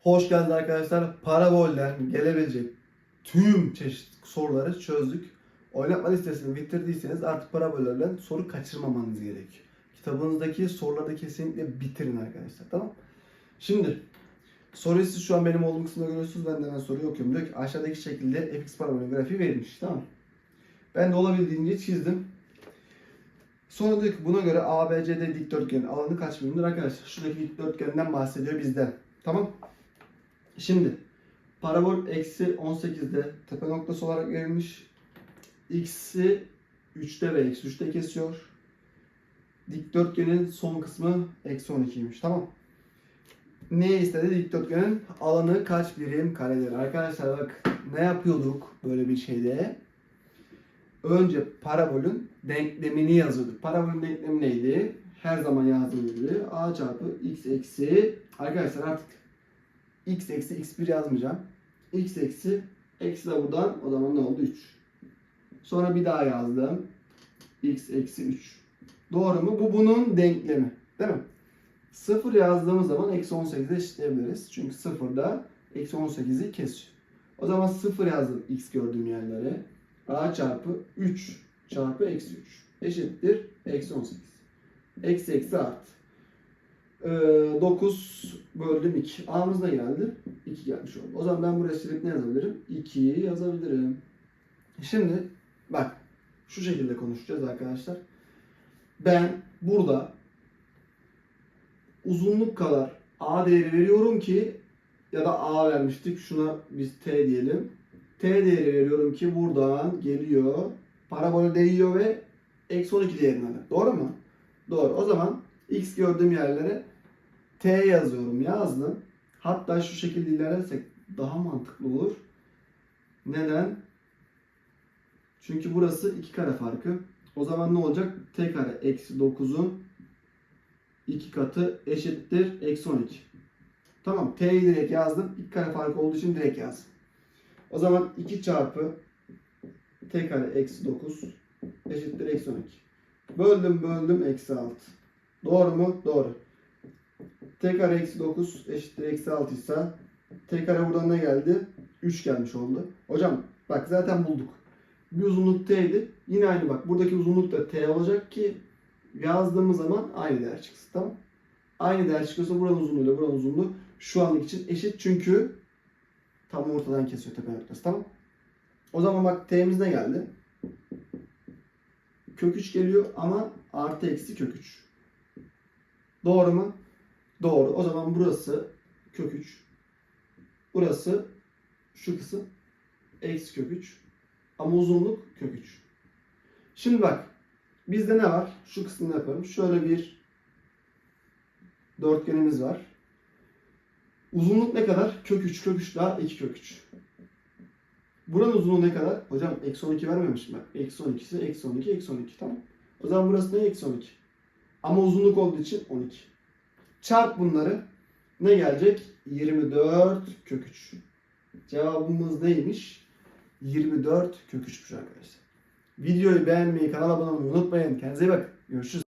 Hoş geldiniz arkadaşlar. Parabolden gelebilecek tüm çeşit soruları çözdük. Oynatma listesini bitirdiyseniz artık parabollerden soru kaçırmamanız gerekiyor. Kitabınızdaki soruları kesinlikle bitirin arkadaşlar. Tamam Şimdi soruyu siz şu an benim olduğum kısımda görüyorsunuz. Ben de hemen soruyu okuyorum. Diyor ki aşağıdaki şekilde fx parabolün grafiği verilmiş. Tamam Ben de olabildiğince çizdim. Sonra diyor ki buna göre ABCD dikdörtgenin alanı kaç birimdir arkadaşlar? Şuradaki dikdörtgenden bahsediyor bizde. Tamam. Şimdi parabol eksi 18'de tepe noktası olarak verilmiş. X'i 3'te ve eksi 3'te kesiyor. Dikdörtgenin son kısmı eksi 12'ymiş. Tamam. Ne istedi dikdörtgenin? Alanı kaç birim karedir? Arkadaşlar bak ne yapıyorduk böyle bir şeyde? Önce parabolün denklemini yazıyorduk. Parabolün denklemi neydi? Her zaman yazdığım gibi a çarpı x eksi arkadaşlar artık x eksi x1 yazmayacağım. x eksi eksi de buradan o zaman ne oldu 3. Sonra bir daha yazdım. x eksi 3. Doğru mu? Bu bunun denklemi. Değil mi? 0 yazdığımız zaman eksi 18'e eşitleyebiliriz. Çünkü 0 da eksi 18'i kesiyor. O zaman 0 yazdım x gördüğüm yerlere. a çarpı 3 çarpı eksi 3 eşittir eksi 18. Eksi eksi artı. Ee, 9 böldüm 2. A'mız ne geldi? 2 gelmiş oldu. O zaman ben buraya silip ne yazabilirim? 2'yi yazabilirim. Şimdi bak şu şekilde konuşacağız arkadaşlar. Ben burada uzunluk kadar A değeri veriyorum ki ya da A vermiştik. Şuna biz T diyelim. T değeri veriyorum ki buradan geliyor. Parabol değiyor ve eksi 12 değerini alır. Doğru mu? Doğru. O zaman X gördüğüm yerlere T yazıyorum. Yazdım. Hatta şu şekilde ilerlersek daha mantıklı olur. Neden? Çünkü burası iki kare farkı. O zaman ne olacak? T kare eksi 9'un 2 katı eşittir eksi 12. Tamam. T'yi direkt yazdım. İki kare farkı olduğu için direkt yazdım. O zaman 2 çarpı T kare eksi 9 eşittir eksi 12. Böldüm böldüm eksi 6. Doğru mu? Doğru. T kare eksi 9 eşittir eksi 6 ise T kare buradan ne geldi? 3 gelmiş oldu. Hocam bak zaten bulduk. Bir uzunluk T'ydi. Yine aynı bak. Buradaki uzunluk da T olacak ki yazdığımız zaman aynı değer çıksın. Tamam Aynı değer çıkıyorsa buranın uzunluğuyla buranın uzunluğu şu anlık için eşit. Çünkü tam ortadan kesiyor tepe noktası. Tamam O zaman bak T'miz ne geldi? Kök 3 geliyor ama artı eksi kök 3. Doğru mu? Doğru. O zaman burası kök 3. Burası şu kısım eksi kök 3. Ama uzunluk kök 3. Şimdi bak. Bizde ne var? Şu kısmını yapalım. Şöyle bir dörtgenimiz var. Uzunluk ne kadar? Kök 3, kök 3 daha 2 kök 3. Buranın uzunluğu ne kadar? Hocam eksi 12 vermemişim bak. Eksi 12 ise eksi 12, eksi 12 tamam. O zaman burası ne? Eksi 12. Ama uzunluk olduğu için 12. Çarp bunları. Ne gelecek? 24 kök 3. Cevabımız neymiş? 24 kök 3'müş arkadaşlar. Videoyu beğenmeyi, kanala abone olmayı unutmayın. Kendinize iyi bakın. Görüşürüz.